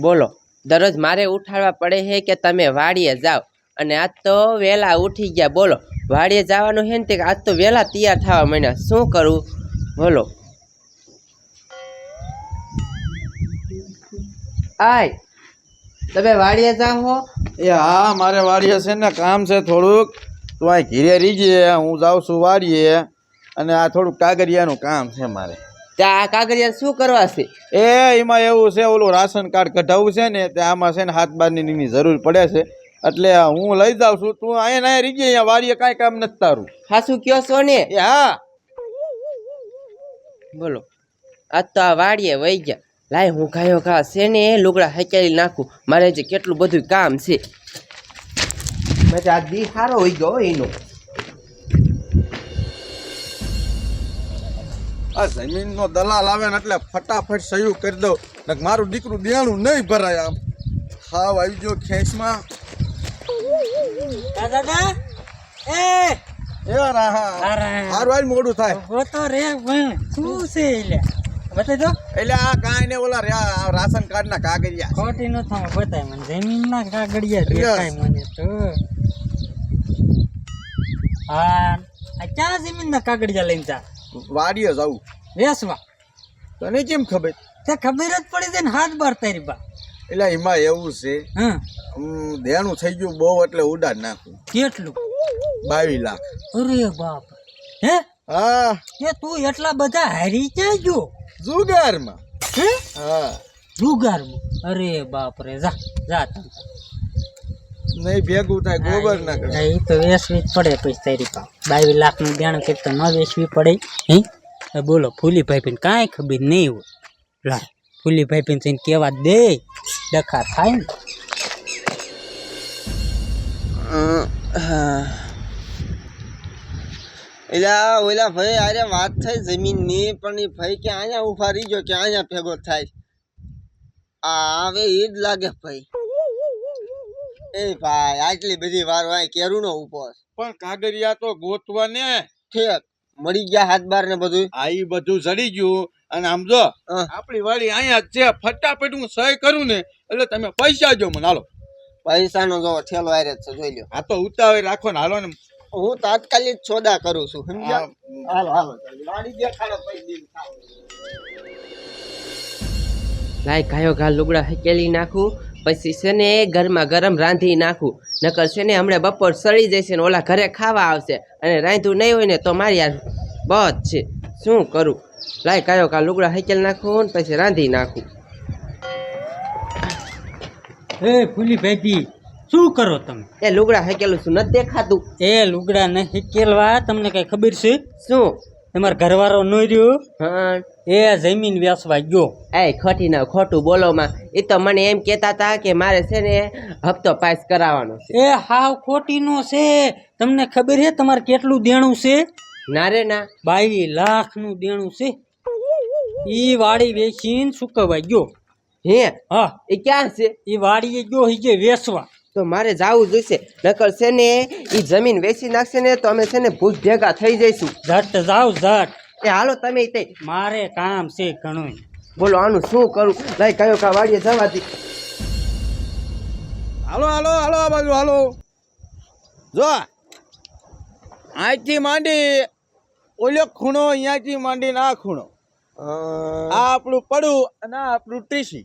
બોલો, દરરોજ મારે ઉઠાડવા પડે છે કે તમે વાડીએ જાઓ? અને આજ તો વહેલા ઉઠી ગયા, બોલો, વાડીએ જવાનું છે ને તે આજ તો વહેલા તૈયાર થવા માંડ્યા, શું કરું? બોલો. આય, તમે વાડીએ જાઓ એ હા, મારે વાડીએ છે ને કામ છે થોડુંક. તું અહીં ઘીરે ગયે હું જાઉં છું વાડીએ. અને આ થોડુંક કાગરિયાનું કામ છે મારે. આ કાગળિયા શું કરવા છે? એ એમાં એવું છે ઓલું રાશન કાર્ડ કઢાવવું છે ને તે આમાં છે ને હાથ બારની ની જરૂર પડે છે. એટલે હું લઈ જાઉં છું. તું અહીંયા અહીંયા રીજે અહીંયા વાડીએ કાંઈ કામ નથી તારું. હાસું કયો છો ને? એ હા. બોલો. આ તો આ વાડીએ વહી ગયા. લાય હું ખાયો ઘા છે ને લુગડા હકેલી નાખું. મારે જે કેટલું બધું કામ છે. મેં આ દી સારો હોઈ ગયો હો એનો. આ જમીનનો દલાલ આવે ને એટલે ફટાફટ સહયું કરી દઉં. ને મારું દીકરું દેણું નહીં ભરાય આમ. હાવ આવી ગયો ખેંચમાં. દાદા. એ. એ રાહા. હારું આવીને મોડું થાય. હો તો રે શું છે એટલે? બતાવી દો. એટલે આ કાંઈ ને ઓલા રાશન કાર્ડ ના કાગળિયા. ખોટી ન થાવ બતાય મને. જમીન ના કાગળિયા દેખાય મને તો. હા. આ ક્યાં જમીન ના કાગળિયા લઈને જા? વાડીએ જવું વેસવા. તને કેમ ખબર? તે ખબર જ પડી જાય ને હાથ બાર તારી બા. એટલે એમાં એવું છે દેણું થઈ ગયું બહુ એટલે ઉડાડ નાખું. કેટલું? બાવીસ લાખ. અરે બાપ. હે? હા. એ તું એટલા બધા હારી ક્યાં ગયો જુગારમાં. હે? હા. જુગારમાં. અરે બાપ રે જા જા તું નહીં ભેગું થાય ગોબર ના કરે. એ તો વેચવી જ પડે પછી તારી પા બાવીસ લાખનું દેણ કે તો ન વેચવી પડે હે? બોલો ફૂલીભાઈ પીને કાંઈ ખબર નહીં હોય. લા ફૂલીભાઈ પીને થઈને કેવા દે ડખા થાય ને. એલા ઓલા ભાઈ અરે વાત થઈ જમીનની પણ એ ભાઈ કે અહીંયા ઊભા રહી ગયો કે અહીંયા ભેગો થાય? આ હવે એ જ લાગે ભાઈ. એ ભાઈ આટલી બધી વાર વાય કેરું નો ઉપવાસ પણ કાગરિયા તો ગોતવા ને ઠેક મળી ગયા હાથ બાર ને બધું આ ઈ બધું જડી ગયું. અને આમ જો આપણી વાડી અહીંયા છે. ફટાફટ હું સહી કરું ને એટલે તમે પૈસા જો મને. હાલો. પૈસાનો જો ઠેલો આરે છે જોઈ લ્યો. આ તો ઉતાવળ રાખો ને હાલો ને. હું તાત્કાલિક સોદા કરું છું સમજ્યા? હાલો હાલો. વાડી દેખાડો લાય કાયો ઘા લુગડા હેકેલી નાખું. પછી છે ને ગરમા ગરમ રાંધી નાખું. નકર છે ને હમણાં બપોર સડી જશે ને ઓલા ઘરે ખાવા આવશે. અને રાંધ્યું નહીં હોય ને તો મારી યાર બધ છે. શું કરું? લાય કાયો કા લુગડા હાઈકેલ નાખું ને પછી રાંધી નાખું. એ ફૂલી ભાઈ શું કરો તમે? એ લુગડા હેકેલું શું નથી દેખાતું? એ લુગડા ને હેકેલવા તમને કઈ ખબર છે? શું? તમારા ઘરવાળો નો રહ્યો? હા. એ જમીન વેચવા ગયો. એ ખોટી ના ખોટું બોલોમાં એ તો મને એમ કહેતા હતા કે મારે છે ને હપ્તો પાસ કરાવવાનો છે. એ હાવ ખોટી નો છે. તમને ખબર છે તમારે કેટલું દેણું છે? ના રે ના. બાવીસ લાખનું દેણું છે. એ વાડી વેચીને સુકવવા ગયો. હે? હા. એ ક્યાં છે? એ વાડીએ ગયો હિજે વેચવા. તો મારે જાવું જોઈશે. નકર છે ને એ જમીન વેચી નાખશે ને તો અમે છે ને ભૂત ભેગા થઈ જઈશું. ઝટ જાવ ઝટ. એ હાલો તમે તે મારે કામ છે ઘણું બોલો આનું શું કરું? લઈ કયો કા વાડીએ જવાથી. હાલો હાલો હાલો આ બાજુ હાલો. જો અહીંથી માંડી ઓલો ખૂણો અહીંયાથી માંડી આ ખૂણો. આ આપણું પડું અને આ આપણું ટીસી.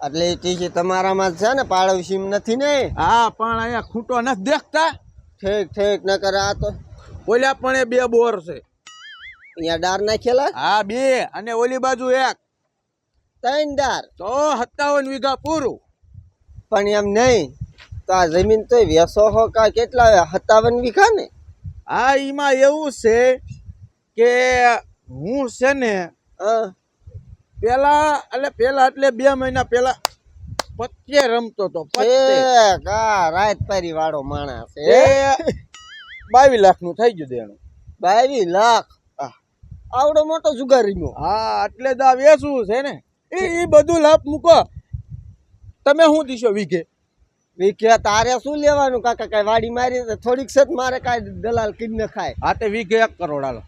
એટલે ટીસી તમારામાં છે ને પાડોશી નથી ને? હા પણ અહીંયા ખૂંટો નથી દેખતા. ઠીક ઠીક કરે આ તો ઓલા પણ એ બે બોર છે. અહીંયા ડાર નાખેલા? હા બે અને ઓલી બાજુ એક. ત્રણ ડાર? તો સત્તાવન વીઘા પૂરું. પણ એમ નહીં તો આ જમીન તો વેસો હો કા કેટલા સત્તાવન વીઘા ને? હા એમાં એવું છે કે હું છે ને પેલા એટલે પેલા એટલે બે મહિના પેલા પત્તે રમતો તો રાત પારી વાળો માણસ બાવીસ લાખનું થઈ ગયું દેણું. બાવીસ લાખ. આવડો મોટો જુગારીનો હા એટલે જ આ વેચવું છે ને. એ એ બધું લાભ મૂકો. તમે શું દીશો વીઘે? વિખ્યા તારે શું લેવાનું? કાકા કઈ વાડી મારી થોડીક જ મારે કાંઈ દલાલ કીધ ન ખાય. હા તે વીઘે એક કરોડ હાલો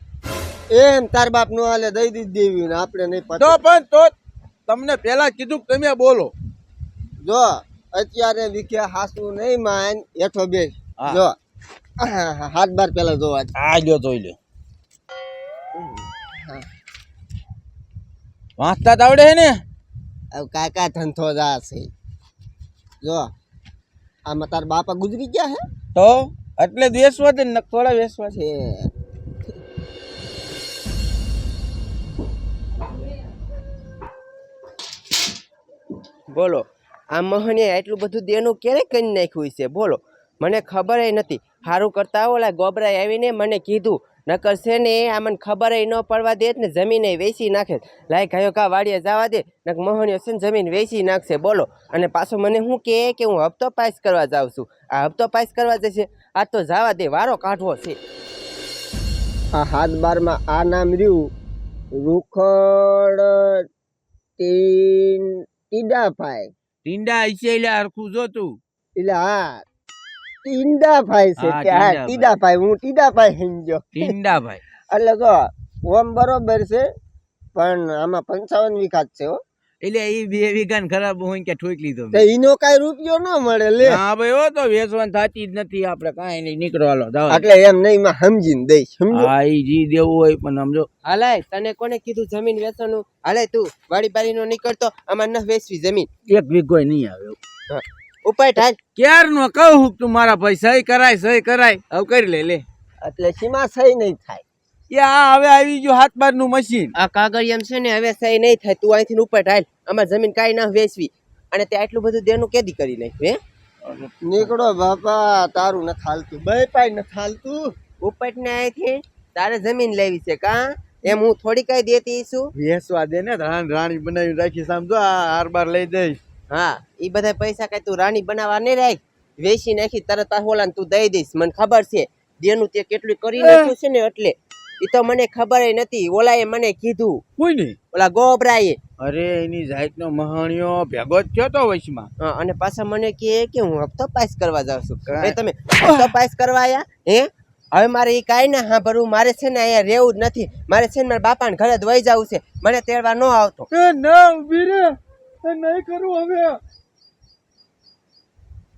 એમ તાર બાપનું હાલે દઈ દીધી દેવી ને આપણે નહીં તો પણ તો તમને પેલા કીધું તમે બોલો. જો અત્યારે વીઘે હાસુ નહીં માન હેઠો બે હા. જો. હાથ બાર પેલા જોવા આ લ્યો જોઈ લ્યો. વાંચતા તો આવડે છે ને. હવે કાકા ધંધો જા છે. જો આમાં તાર બાપા ગુજરી ગયા હે? તો? એટલે વેસવા છે ને થોડા વેસવા છે. છે બોલો આ મહને એટલું બધું દેનું ક્યારે કરી નાખ્યું છે? બોલો મને ખબર નથી. સારું કરતા ઓલા ગોબરાએ આવીને મને કીધું નકર છે ને આ મને ખબર ન પડવા દે ને જમીને વેચી નાખે. લાય ગાયો કા વાડીએ જવા દે નક મોહનીઓ છે ને જમીન વેચી નાખશે બોલો. અને પાછો મને શું કહે કે હું હપ્તો પાસ કરવા જાઉં છું? આ હપ્તો પાસ કરવા જશે? આ તો જવા દે વારો કાઢવો છે. આ હાથ બારમાં આ નામ રહ્યું. રૂખડ ટીંડા પાય ટીંડા હશે એટલે હરખું જોતું. એટલે હા ટીંડાભાઈ છે હા, કે હા ટીંડાભાઈ. હું ટીડાભાઈ સમજો ટીંડાભાઈ. એટલે જો ઓમ બરોબર છે પણ આમાં પંચાવન વીઘા છે હો. એટલે એ બે વીઘાન ખરાબ હોય કે ઠોક લીધો એનો કઈ રૂપિયો ન મળે લે. હા ભાઈ હો તો વેચવાન થતી જ નથી આપણે કાંઈ નહીં નીકળવાલો હાલો એટલે એમ નહીં માં સમજીને દઈ સમજો. હા એ જી દેવું હોય પણ સમજો. હાલાય તને કોને કીધું જમીન વેચવાનું? હાલે તું વાડી બારીનો નીકળતો આમાં ન વેચવી જમીન. એક વીઘો નહીં આવે. ઉપર ક્યાર નો કહું હું તું મારા ભાઈ સહી કરાય સહી કરાય? હવે કરી લે લે. એટલે સીમા સહી નહીં થાય. એ આ હવે આવી ગયું હાથ બારનું મશીન. આ કાગળ એમ છે ને હવે સહી નહીં થાય. તું અહીંથી ઉપર ઢાલ અમાર જમીન કાંઈ ના વેચવી. અને તે આટલું બધું દેનું કેદી કરી નાખ્યું હે? નીકળો બાપા તારું ન હાલતું. બે પાય ન હાલતું. ઉપટ ને અહીંથી તારે જમીન લેવી છે કા? એમ હું થોડી કઈ દેતી છું વેચવા દે ને રાણી બનાવી રાખી સામજો આ હાર બાર લઈ દઈશ હા એ બધા પૈસા કઈ તું રાણી બનાવવા નહીં રાખ. વેચી નાખી તરત આ તું દઈ દઈશ. મને ખબર છે દેનું તે કેટલું કરી નાખ્યું છે ને એટલે. એ તો મને ખબર નથી ઓલાએ મને કીધું. કોઈ નહીં. ઓલા ગોબરાએ. અરે એની જાતનો મહાણિયો ભેગો જ થયો તો વચમાં હા, અને પાછા મને કહે કે હું હપ્તો પાસ કરવા જાઉં છું. તમે હપ્તો પાસ કરવા આયા? હે? હવે મારે એ કાંઈ ના સાંભળવું. મારે છે ને અહીંયા રહેવું જ નથી. મારે છે ને મારા બાપાને ઘરે જ વહી જવું છે. મને તેડવા ન આવતો. ના ઊભી રે. નહીં કરું હવે.